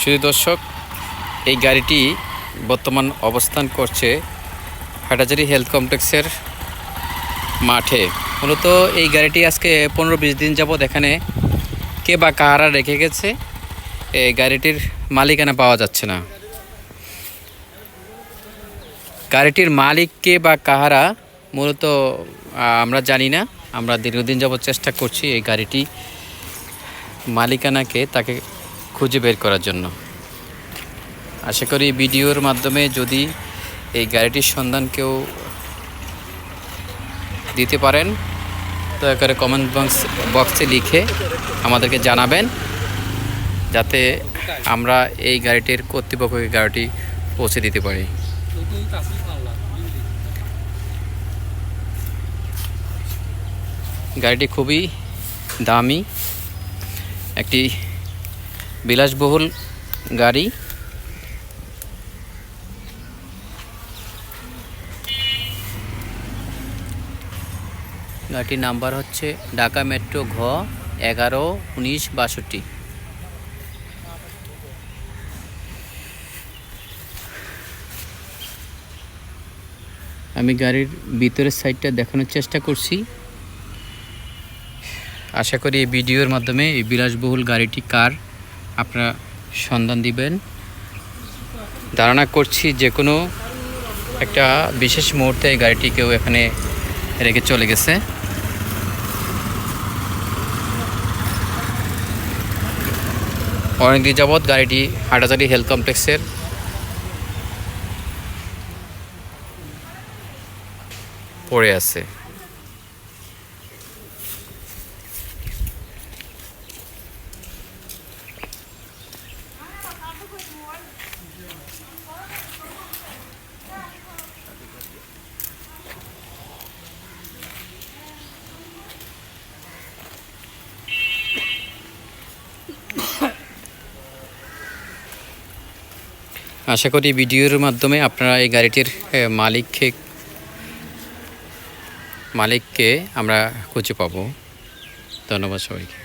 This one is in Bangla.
শুধু দর্শক, এই গাড়িটি বর্তমান অবস্থান করছে হাটাজারি হেলথ কমপ্লেক্সের মাঠে। মূলত এই গাড়িটি আজকে পনেরো বিশ দিন যাবৎ এখানে কে বা কাহারা রেখে গেছে, এই গাড়িটির মালিকানা পাওয়া যাচ্ছে না। গাড়িটির মালিক কে বা কাহারা মূলত আমরা জানি না। আমরা দীর্ঘদিন যাবৎ চেষ্টা করছি এই গাড়িটি মালিকানাকে তাকে খুঁজে বের করার জন্য। আশা করি ভিডিওর মাধ্যমে যদি এই গাড়িটির সন্ধান কেউ দিতে পারেন, দয়া করে কমেন্ট বক্স বক্সে লিখে আমাদেরকে জানাবেন, যাতে আমরা এই গাড়িটির কর্তৃপক্ষকে গাড়িটি পৌঁছে দিতে পারি। গাড়িটি খুবই দামি। একটি বিলাসবহুল গাড়ি। গাড়িটির নাম্বার হচ্ছে ঢাকা মেট্রো ঘ এগারো উনিশ বাষট্টি। আমি গাড়ির ভিতরের সাইডটা দেখানোর চেষ্টা করছি। আশা করি এই ভিডিওর মাধ্যমে এই বিলাসবহুল গাড়িটি কার আপনারা সন্ধান দিবেন। ধারণা করছি যে কোনো একটা বিশেষ মুহূর্তে এই গাড়িটি কেউ এখানে রেখে চলে গেছে। অনেকদিন যাবৎ গাড়িটি হাটাজারি হেলথ কমপ্লেক্সের পড়ে আছে। আশা করি ভিডিওর মাধ্যমে আপনারা এই গাড়িটির মালিককে মালিককে আমরা খুঁজে পাবো। ধন্যবাদ সবাইকে।